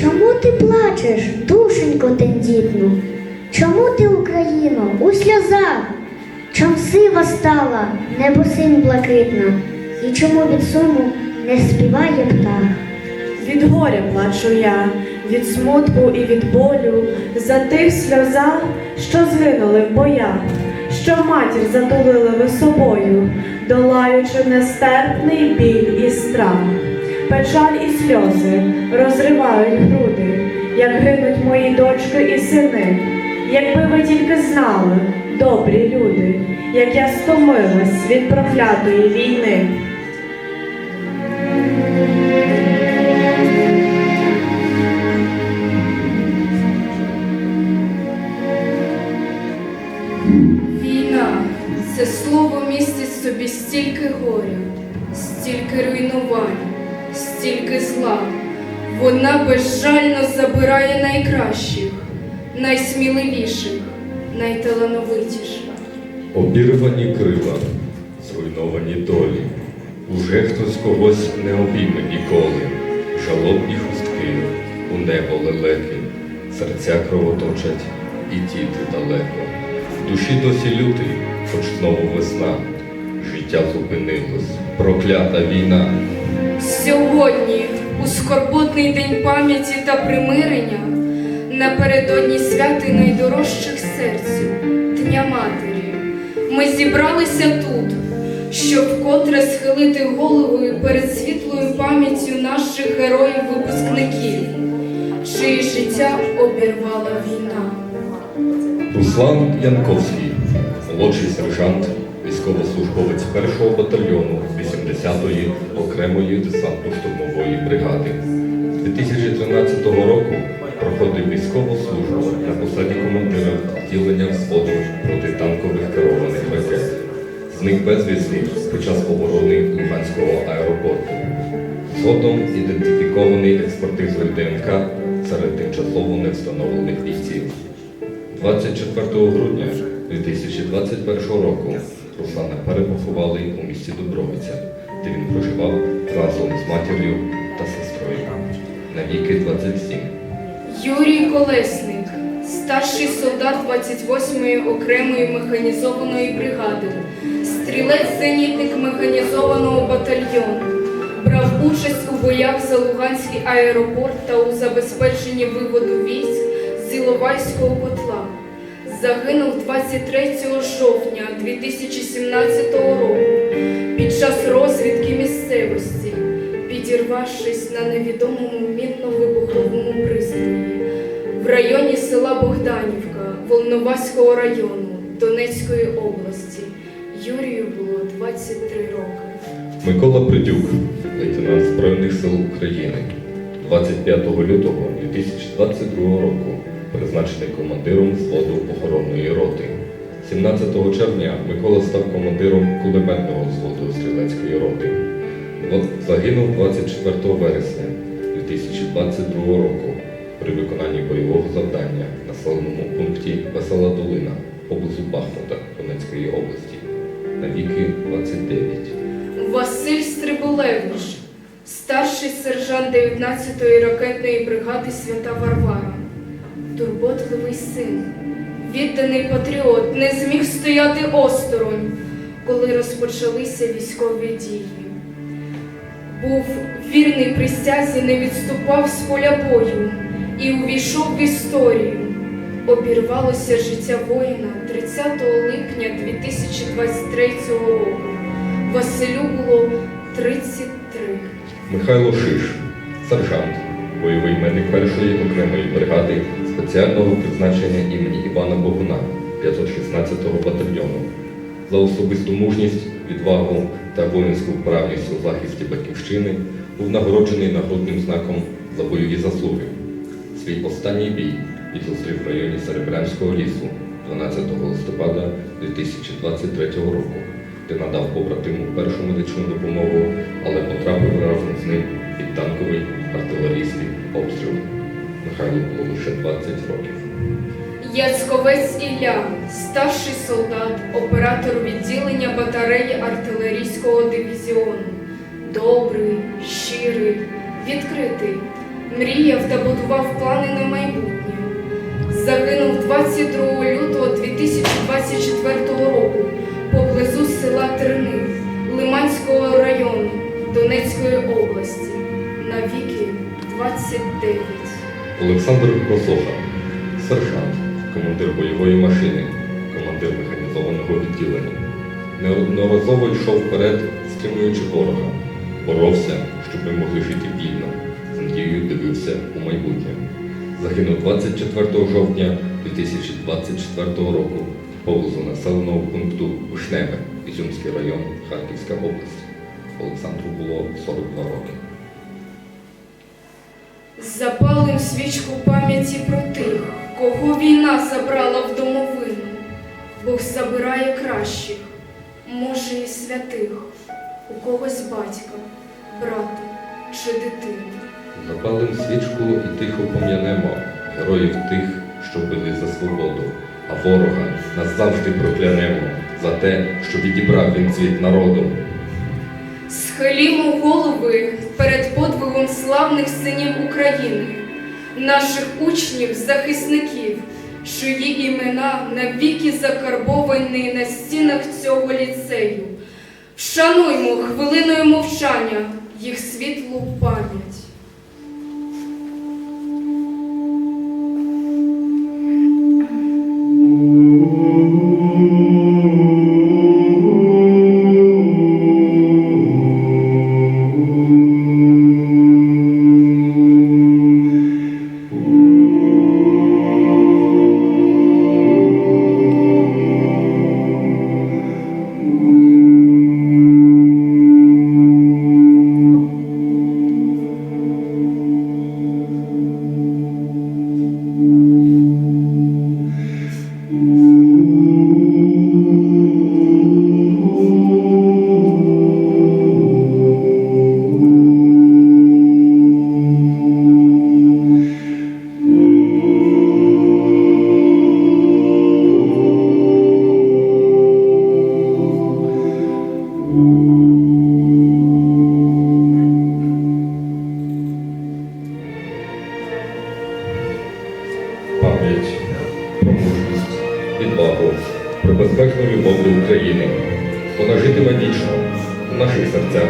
Чому ти плачеш, душенько тендітну? Чому ти, Україно, у сльозах? Чом сива стала, небо синь блакитна, і чому від суму не співає птах? Від горя плачу я, від смутку і від болю, за тих сльозах, що згинули в боях, що матір затулили ви собою, долаючи нестерпний біль і страх. Печаль і сльози розривають груди, як гинуть мої дочки і сини. Якби ви тільки знали, добрі люди, як я стомилась від проклятої війни. Містить стільки горя, стільки руйнувань, стільки зла. Вона безжально забирає найкращих, найсміливіших, найталановитіших. Обірвані крила, зруйновані долі. Уже хтось когось не обійме ніколи. Жалобні хустки, у небо лелеки, серця кровоточать і діти далеко. В душі досі лютий, хоч знову весна. Життя зупинилось, проклята війна. Сьогодні, у скорботний день пам'яті та примирення, напередодні святи найдорожчих серцю, Дня Матері, ми зібралися тут, щоб вкотре схилити головою перед світлою пам'яттю наших героїв-випускників, чиї життя обірвала війна. Руслан Янковський, молодший сержант, військовослужбовець 1-го батальйону 80-ї окремої десантно-штурмової бригади. З 2013 року проходив військову службу на посаді командира відділення взводу протитанкових керованих ракет. Зник безвісти під час оборони Луганського аеропорту. Згодом ідентифікований експертизою ДНК серед тимчасово невстановлених бійців. 24 грудня 2021 року Руслана перепоховали у місті Дубровиця, де він проживав разом з матір'ю та сестрою. На віки 27. Юрій Колесник, старший солдат 28-ї окремої механізованої бригади, стрілець-зенітник механізованого батальйону, брав участь у боях за Луганський аеропорт та у забезпеченні виводу військ з Іловайського котла. Загинув 23 жовтня 2017 року під час розвідки місцевості, підірвавшись на невідомому мінно-вибуховому пристрої в районі села Богданівка Волноваського району Донецької області. Юрію було 23 роки. Микола Придюк, лейтенант Збройних сил України. 25 лютого 2022 року призначений командиром взводу охоронної роти. 17 червня Микола став командиром кулеметного взводу стрілецької роти. Загинув 24 вересня 2022 року при виконанні бойового завдання в населеному пункті Весела Долина поблизу Бахмута Донецької області. На віки 29. Василь Стрибулевич, старший сержант 19-ї ракетної бригади Свята Варвара, турботливий син, відданий патріот, не зміг стояти осторонь, коли розпочалися військові дії. Був вірний присязі, не відступав з поля бою і увійшов в історію. Обірвалося життя воїна 30 липня 2023 року. Василю було 33. Михайло Шиш, сержант, бойовий медик першої окремої бригади спеціального призначення імені Івана Богуна 516-го батальйону. За особисту мужність, відвагу та воїнську вправність у захисті батьківщини був нагороджений нагрудним знаком за бойові заслуги. Свій останній бій він зустрів в районі Серебрянського лісу 12 листопада 2023 року, де надав побратиму першу медичну допомогу, але потрапив разом з ним під танковий артилерійський Було лише 20 років. Яцьковець Ілля, старший солдат, оператор відділення батареї артилерійського дивізіону. Добрий, щирий, відкритий, мріяв та будував плани на майбутнє. Загинув 22 лютого 2024 року поблизу села Терни Лиманського району Донецької області. На віки 29. Олександр Косоха, сержант, командир бойової машини, командир механізованого відділення. Неодноразово йшов вперед, стримуючи ворога, боровся, щоб ми могли жити вільно, з надією дивився у майбутнє. Загинув 24 жовтня 2024 року поблизу населеного пункту Вишневе, Ізюмський район, Харківська область. Олександру було 42 роки. Запалим свічку пам'яті про тих, кого війна забрала в домовину. Бог забирає кращих, може і святих, у когось батька, брата чи дитину. Запалим свічку і тихо пом'янемо героїв тих, що били за свободу, а ворога назавжди проклянемо за те, що відібрав він цвіт народу. Схилімо голови перед подвигом славних синів України, наших учнів, захисників, чиї імена навіки закарбовані на стінах цього ліцею. Вшануймо хвилиною мовчання їх світлу пам'ять. Пам'ять любов до України. Вона житиме вічно у наших серцях,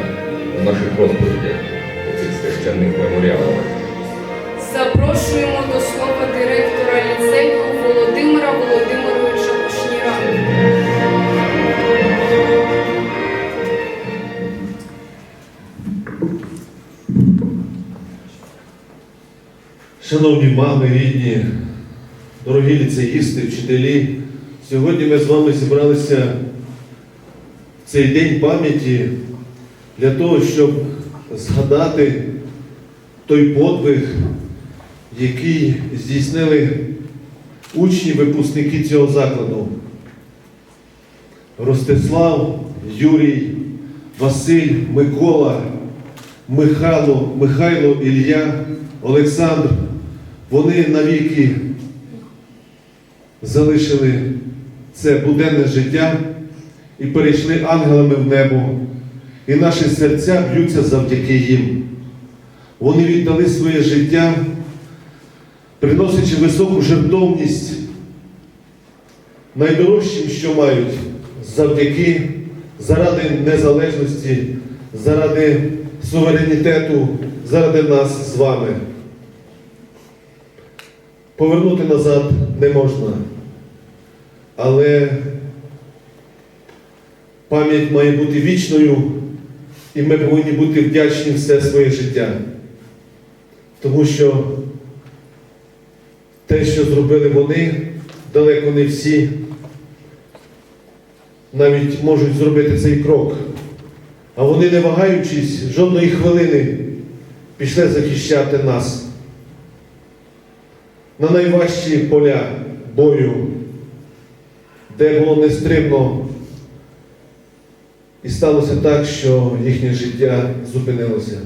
у наших розповідях, у цих священних меморіалах. Запрошуємо до слова директора ліцею Володимира Володимировича Кушніра. Шановні мами, рідні, дорогі ліцеїсти, вчителі, сьогодні ми з вами зібралися в цей день пам'яті для того, щоб згадати той подвиг, який здійснили учні, випускники цього закладу. Ростислав, Юрій, Василь, Микола, Михайло, Михайло, Ілля, Олександр, вони навіки залишили це буденне життя і перейшли ангелами в небо. І наші серця б'ються завдяки їм. Вони віддали своє життя, приносячи високу жертовність найдорожчим, що мають, завдяки заради незалежності, заради суверенітету, заради нас з вами. Повернути назад не можна, але пам'ять має бути вічною, і ми повинні бути вдячні все своє життя. Тому що те, що зробили вони, далеко не всі навіть можуть зробити цей крок. А вони, не вагаючись жодної хвилини, пішли захищати нас на найважчі поля бою, де було нестримно, і сталося так, що їхнє життя зупинилося.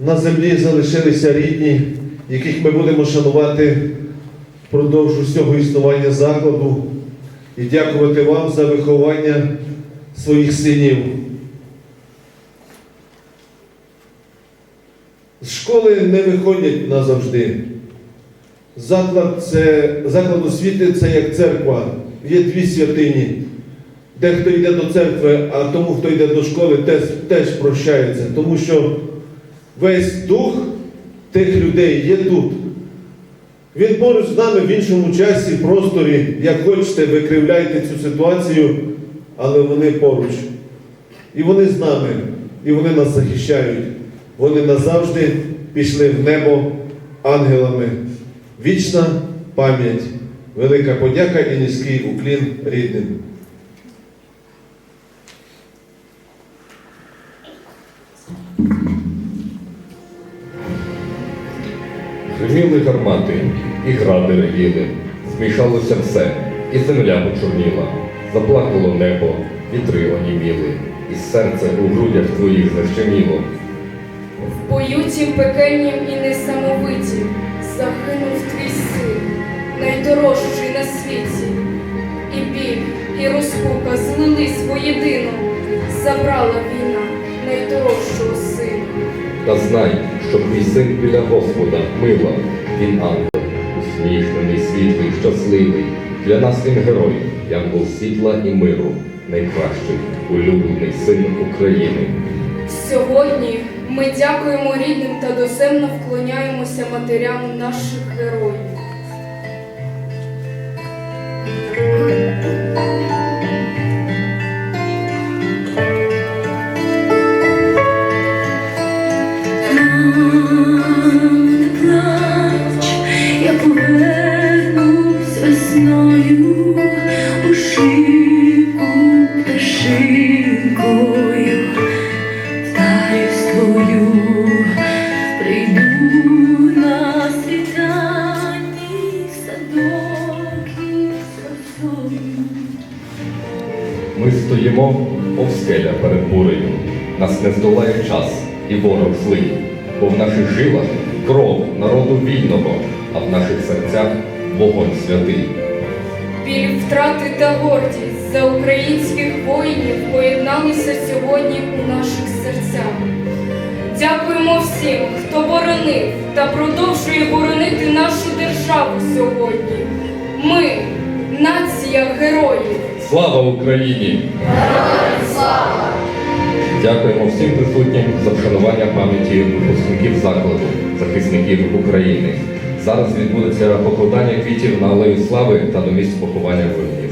На землі залишилися рідні, яких ми будемо шанувати впродовж усього існування закладу і дякувати вам за виховання своїх синів. З школи не виходять назавжди. Заклад, це, заклад освіти це як церква. Є дві святині. Дехто йде до церкви, а тому, хто йде до школи, теж, теж прощається. Тому що весь дух тих людей є тут. Він поруч з нами в іншому часі, просторі, як хочете, викривляйте цю ситуацію, але вони поруч. І вони з нами, і вони нас захищають. Вони назавжди пішли в небо ангелами. Вічна пам'ять, велика подяка і низький уклін рідним. Гриміли гармати, і гради ревіли, змішалося все, і земля почорніла, заплакало небо, вітри оніміли, і серце у грудях твоїх защеміло. В бою тім пекельнім і несамовитім загинув твій син, найдорожчий на світі. І біль, і розпука злились воєдино, забрала війна найдорожчого сина. Та знай, що твій син біля Господа мила, він ангел, усміхнений, світлий, щасливий. Для нас він герой, янгол світла і миру, найкращий, улюблений син України. Сьогодні ми дякуємо рідним та доземно вклоняємося матерям наших героїв. Ми стоїмо, мов скеля перед бурею. Нас не здолає час і ворог злий, бо в наших жилах кров народу вільного, а в наших серцях вогонь святий. Біль втрати та гордість за українських воїнів поєдналися сьогодні у наших серцях. Дякуємо всім, хто боронив та продовжує боронити нашу державу сьогодні. Ми нація героїв. Слава Україні! Дякуємо всім присутнім за вшанування пам'яті випускників закладу, захисників України. Зараз відбудеться покладання квітів на алею слави та до місць поховання воїнів.